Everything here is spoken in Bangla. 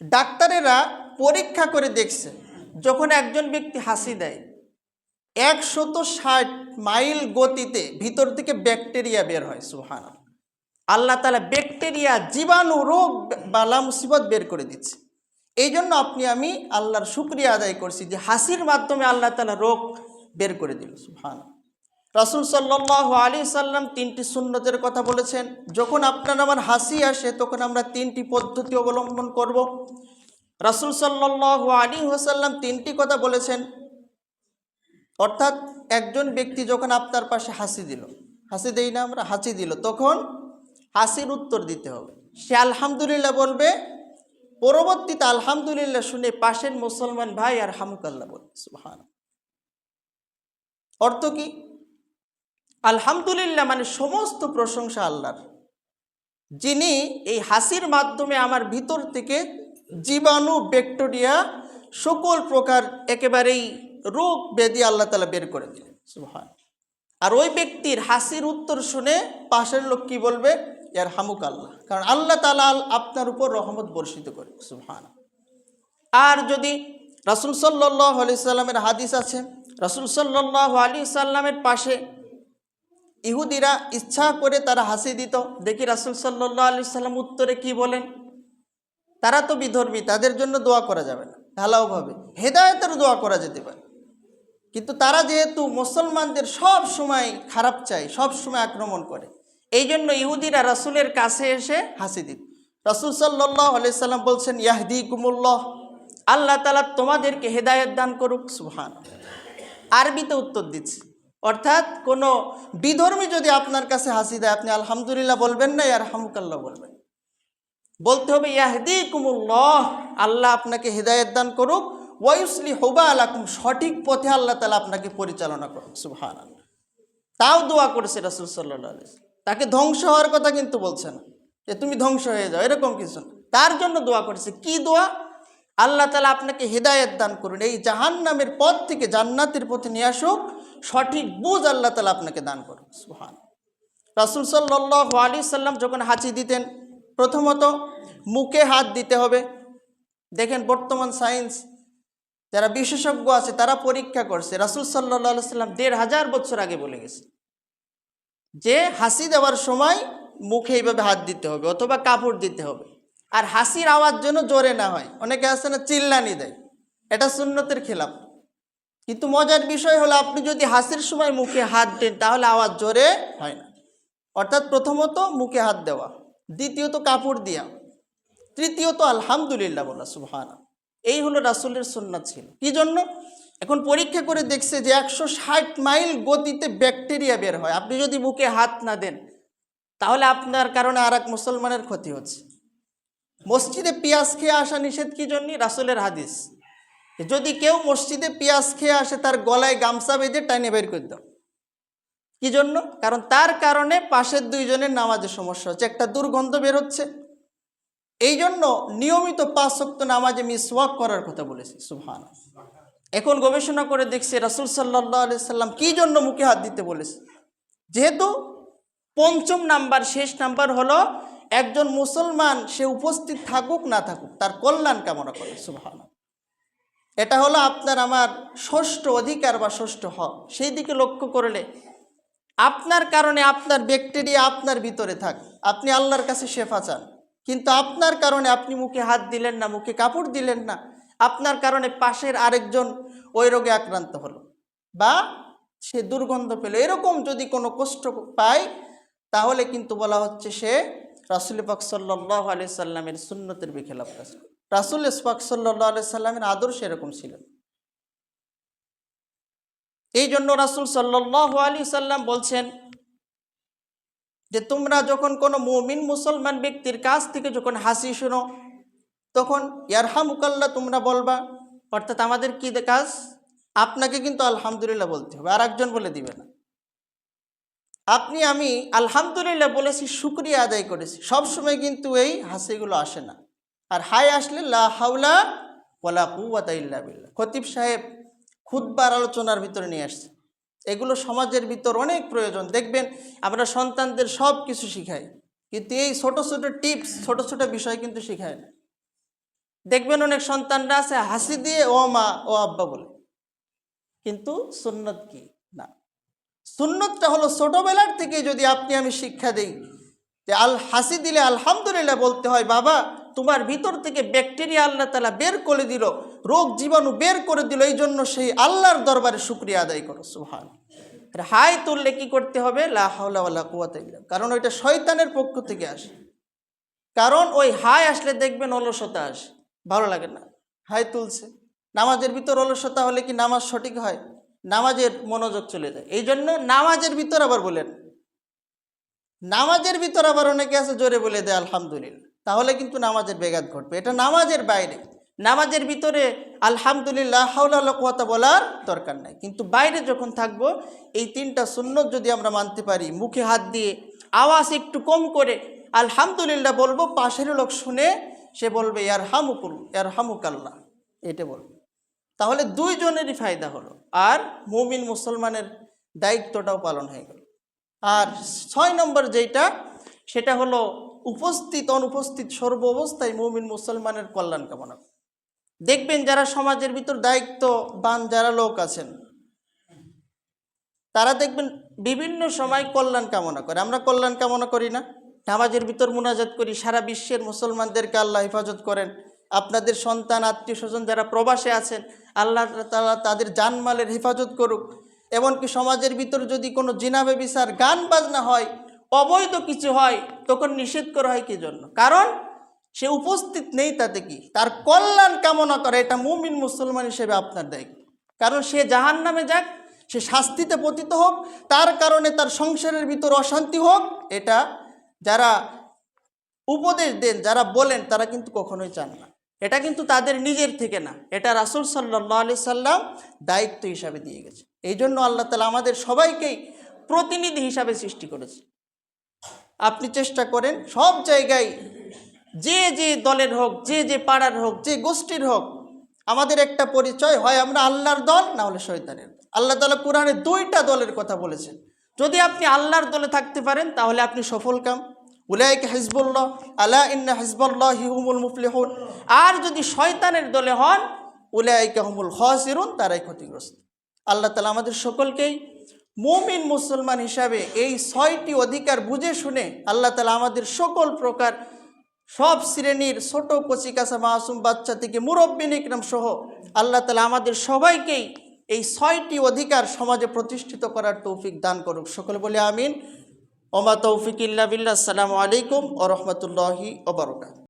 ডাক্তারেরা পরীক্ষা করে দেখছে, যখন একজন ব্যক্তি হাসি দেয়, একশত ষাট মাইল গতিতে ভিতর থেকে ব্যাকটেরিয়া বের হয় সুহান আল্লাহ তালা ব্যাকটেরিয়া, জীবাণু, রোগ বালা মুসিবত বের করে দিচ্ছে। এই জন্য আপনি, আমি আল্লাহর শুক্রিয়া আদায় করছি যে হাসির মাধ্যমে আল্লাহ তালা রোগ বের করে দিল সুহান রাসুল সাল্লাহ আলী সাল্লাম তিনটি সুন্নতের কথা বলেছেন। যখন আপনার আমার হাসি আসে, তখন আমরা তিনটি পদ্ধতি অবলম্বন করব। রাসুল সাল্লাহ আলী ওসাল্লাম তিনটি কথা বলেছেন। অর্থাৎ একজন ব্যক্তি যখন আপনার পাশে হাসি দিল, হাসি দেই না আমরা, হাসি দিল, তখন হাসির উত্তর দিতে হবে। সে আলহামদুলিল্লাহ বলবে, পরবর্তীতে আলহামদুলিল্লাহ শুনে পাশের মুসলমান ভাই আর হামুকাল্লাহ বলবে সুবহান অর্থ কি? আলহামদুলিল্লাহ মানে সমস্ত প্রশংসা আল্লাহর। যিনি এই হাসির মাধ্যমে আমার ভিতর থেকে জীবাণু, ব্যাকটেরিয়া সকল প্রকার একেবারেই রোগ ব্যাধি আল্লাহ তালা বের করে দিলেন। আর ওই ব্যক্তির হাসির উত্তর শুনে পাশের লোক কি বলবে? ইয়ার হামুক আল্লাহ। কারণ আল্লাহ তালা আপনার উপর রহমত বর্ষিত করে সুবহান আর যদি রাসুল সাল্লাহ সাল্লামের হাদিস আছে, রাসুল সাল্লাহ আলী সাল্লামের পাশে ইহুদিরা ইচ্ছা করে তারা হাসি দিত। দেখি রাসুল সাল্লাহ আলি সাল্লাম উত্তরে কি বলেন? তারা তো বিধর্মী, তাদের জন্য দোয়া করা যাবে না ঢালাওভাবে হেদায়তের দোয়া করা যেতে পারে। কিন্তু তারা যেহেতু মুসলমানদের সব সময় খারাপ চায়, সব সময় আক্রমণ করে, এই জন্য ইহুদিরা রাসুলের কাছে এসে হাসি দিত। রাসুল সাল্লাহ সাল্লাম বলছেন ইয়াহদি কুমুল্লাহ আল্লাহ তালা তোমাদেরকে হেদায়ত দান করুক সুহান আরবিতে উত্তর দিচ্ছি। অর্থাৎ কোনো বিধর্মী যদি আপনার কাছে হাসি দেয়, আপনি আলহামদুলিল্লাহ বলবেন না আর হামুকাল্লাহ বলবেন। বলতে হবে ইয়াহদি কুমুল্লাহ আল্লাহ আপনাকে হৃদায়ত দান করুক, ওয়াইসলি হোবা আলাকুম, সঠিক পথে আল্লাহ তালা আপনাকে পরিচালনা করুক সুহান তাও দোয়া করেছে রাসুল সাল্লাহ তাকে ধ্বংস হওয়ার কথা কিন্তু বলছে না, যে তুমি ধ্বংস হয়ে যাও, এরকম কিছু না। তার জন্য দোয়া করেছে, কি দোয়া? আল্লাহ তালা আপনাকে হেদায়ত দান করুন, এই জাহান নামের পথ থেকে জান্নাতের পথে নিয়ে আসুক সঠিক বুঝ আল্লাহ তালা আপনাকে দান করুন সুহান রাসুল সাল্লাহ আলী সাল্লাম যখন হাঁচি দিতেন, প্রথমত মুখে হাত দিতে হবে। দেখেন বর্তমান সায়েন্স, যারা বিশেষজ্ঞ আছে, তারা পরীক্ষা করছে। রাসুল সাল্লাহ সাল্লাম দেড় হাজার বছর আগে বলে গেছে যে হাসি দেওয়ার সময় মুখে এইভাবে হাত দিতে হবে অথবা কাপড় দিতে হবে। আর হাসির আওয়াজ যেন জোরে না হয়। অনেকে আছে না, চিল্লানি দেয়। এটা সুন্নতের খেলাফ। কিন্তু মজার বিষয় হলো আপনি যদি হাসির সময় মুখে হাত দেন, তাহলে আওয়াজ জোরে হয় না। অর্থাৎ প্রথমত মুখে হাত দেওয়া, দ্বিতীয়ত কাপড় দিয়া, তৃতীয়ত আলহামদুলিল্লাহ বলা সুবহানা এই হলো রাসুলের সুন্নাত ছিল। কি জন্য? এখন পরীক্ষা করে দেখছে যে একশো ষাট মাইল গতিতে ব্যাকটেরিয়া বের হয়। আপনি যদি মুখে হাত না দেন, তাহলে আপনার কারণে আর মুসলমানের ক্ষতি হচ্ছে। মসজিদে পেঁয়াজ খেয়ে আসা নিষেধ কি জন্য? রাসুলের হাদিস। যদি কেউ মসজিদে পেঁয়াজ খেয়ে আসে, তার গলায় গামছা বেঁধে টাইনে বের করে দাও কি জন্য? কারণ তার কারণে পাশের দুইজনের নামাজের সমস্যা হচ্ছে। একটা দুর্গন্ধ বের হচ্ছে। এই জন্য নিয়মিত পাঁচ শক্ত নামাজে মিসওয়াক করার কথা বলেছি। সুহান এখন গবেষণা করে দেখছি রাসুল সাল্লাহ সাল্লাম কী জন্য মুখে হাত দিতে বলেছে। যেহেতু পঞ্চম নাম্বার, শেষ নাম্বার হলো একজন মুসলমান, সে উপস্থিত থাকুক, না থাকুক, তার কল্যাণ কামনা করে। সুহান এটা হলো আপনার আমার ষষ্ঠ অধিকার বা ষষ্ঠ হক। সেই দিকে লক্ষ্য করলে আপনার কারণে আপনার ব্যাকটেরিয়া আপনার ভিতরে থাক। আপনি আল্লাহর কাছে শেফা চান। কিন্তু আপনার কারণে আপনি মুখে হাত দিলেন না, মুখে কাপড় দিলেন না, আপনার কারণে পাশের আরেকজন ওই রোগে আক্রান্ত হলো বা সে দুর্গন্ধ পেল। এরকম যদি কোনো কষ্ট পায়, তাহলে কিন্তু বলা হচ্ছে সে রাসুল পাক সাল্লাহ আলি সাল্লামের সুন্নতের বিখেলাপ কাজ করে। রাসুল ইসপাক সাল্লাহ আলি সাল্লামের আদর্শ এরকম ছিলেন এই জন্য রাসুল সাল্লাহ আলী সাল্লাম বলছেন যে, তোমরা যখন কোনো মুমিন মুসলমান ব্যক্তির কাছ থেকে যখন হাসি শোনো, তখন ইয়ারহামুকাল্লা তোমরা বলবা, অর্থাৎ আমাদের কী কাজ? আপনাকে কিন্তু আলহামদুলিল্লাহ বলতে হবে আর একজন বলে দিবে না। আপনি, আমি আলহামদুলিল্লাহ বলেছি, শুক্রিয়া আদায় করেছি, সবসময় কিন্তু এই হাসিগুলো আসে না। আর হাই আসলে লা হাউলা ওলা কুয়াতা ইল্লা বিল্লাহ। খতিব সাহেব খুদ্বার আলোচনার ভিতরে নিয়ে আসছে। এগুলো সমাজের ভিতর অনেক প্রয়োজন। দেখবেন আমরা সন্তানদের সব কিছু শিখাই, কিন্তু এই ছোট ছোট টিপস, ছোট ছোট বিষয় কিন্তু শিখায় না। দেখবেন অনেক সন্তানরা আছে হাসি দিয়ে ও মা, ও আব্বা বলে। কিন্তু সুন্নত কি? না। সুন্নতটা হলো ছোটোবেলার থেকে যদি আপনি আমি শিক্ষা দেই, যে আল হাসি দিলে আলহামদুলিল্লাহ বলতে হয়, বাবা তোমার ভিতর থেকে ব্যাকটেরিয়া আল্লাহ তালা বের করে দিল, রোগ জীবাণু বের করে দিল এই জন্য সেই আল্লাহর দরবারে শুক্রিয়া আদায় করো সুহান হাই তুললে কি করতে হবে? লা হাওলা ওয়ালা কুওয়াতা কারণ ওইটা শয়তানের পক্ষ থেকে আসে। কারণ ওই হাই আসলে দেখবেন অলসতা আসে। ভালো লাগে না। হাই তুলছে। নামাজের ভিতর অলসতা হলে কি নামাজ সঠিক হয়? নামাজের মনোযোগ চলে যায়। এই জন্য নামাজের ভিতর আবার বলেন। নামাজের ভিতর আবার অনেকে আছে, জোরে বলে দেয়, আলহামদুলিল্লাহ। তাহলে কিন্তু নামাজের বেগাত ঘটবে। এটা নামাজের বাইরে। নামাজের ভিতরে আলহামদুলিল্লাহ হাউলা কথা বলার দরকার নাই। কিন্তু বাইরে যখন থাকব, এই তিনটা সুন্নত যদি আমরা মানতে পারি, মুখে হাত দিয়ে আওয়াজ একটু কম করে আলহামদুলিল্লাহ বলব, পাশের লোক শুনে সে বলবে ইয়ার হামুকুল ইয়ার হামুকাল্লাহ এটা বলবে। তাহলে দুইজনেরই ফায়দা হলো। আর মুমিন মুসলমানের দায়িত্বটাও পালন হয়ে গেল। আর ছয় নম্বর যেটা সেটা হলো উপস্থিত, অনুপস্থিত সর্ব অবস্থায় মুমিন মুসলমানের কল্যাণ কামনা। দেখবেন যারা সমাজের ভিতর দায়িত্ব দায়িত্ববান যারা লোক আছেন, তারা দেখবেন বিভিন্ন সময় কল্যাণ কামনা করে। আমরা কল্যাণ কামনা করি না। নামাজের ভিতর মুনাজাত করি। সারা বিশ্বের মুসলমানদেরকে আল্লাহ হেফাজত করেন। আপনাদের সন্তান আত্মীয় স্বজন যারা প্রবাসে আছেন, আল্লাহ তাআলা তাদের জানমালের হেফাজত করুক। এমনকি সমাজের ভিতর যদি কোনো জিনাবে বিচার গান বাজনা হয় অবৈধ কিছু হয়, তখন নিষেধ করা হয় কি জন্য কারণ সে উপস্থিত নেই তাতে কি? তার কল্যাণ কামনা করে, এটা মুমিন মুসলমান হিসেবে আপনার দায়িত্ব কারণ সে জাহান নামে যাক, সে শাস্তিতে পতিত হোক, তার কারণে তার সংসারের ভিতর অশান্তি হোক, এটা যারা উপদেশ দেন, যারা বলেন, তারা কিন্তু কখনোই চান না। এটা কিন্তু তাদের নিজের থেকে না। এটা রাসুল সাল্লাহ আলি সাল্লাম দায়িত্ব হিসাবে দিয়ে গেছে। এই জন্য আল্লাহ তালা আমাদের সবাইকেই প্রতিনিধি হিসাবে সৃষ্টি করেছে। আপনি চেষ্টা করেন সব জায়গায়, যে যে দলের হোক, যে যে পাড়ার হোক, যে গোষ্ঠীর হোক, আমাদের একটা পরিচয় হয় আমরা আল্লাহর দল, না হলে শয়তানের আল্লাহ তালা কোরআনে দুইটা দলের কথা বলেছেন। যদি আপনি আল্লাহর দলে থাকতে পারেন, তাহলে আপনি সফল কাম। উলাইক হিজবুল্লাহ, আলা ইন্না হিজবুল্লাহ হিহুমুল মুফলিহুন। আর যদি শয়তানের দলে হন, উলাইকা হুমুল খসিরুন, তারাই ক্ষতিগ্রস্ত। আল্লাহ তালা আমাদের সকলকেই মুমিন মুসলমান হিসাবে এই ছয়টি অধিকার বুঝে শুনে আল্লাহ তালা আমাদের সকল প্রকার সব শ্রেণির ছোট কচিকাছা মাসুম বাচ্চা থেকে মুরব্বী নিকরাম সহ আল্লাহ তালা আমাদের সবাইকেই এই ছয়টি অধিকার সমাজে প্রতিষ্ঠিত করার তৌফিক দান করুক। সকলে বলে আমিন। ওমা তৌফিক ইল্লা বিল্লাহ। আসসালামু আলাইকুম ও রহমতুল্লাহি ওবরকাত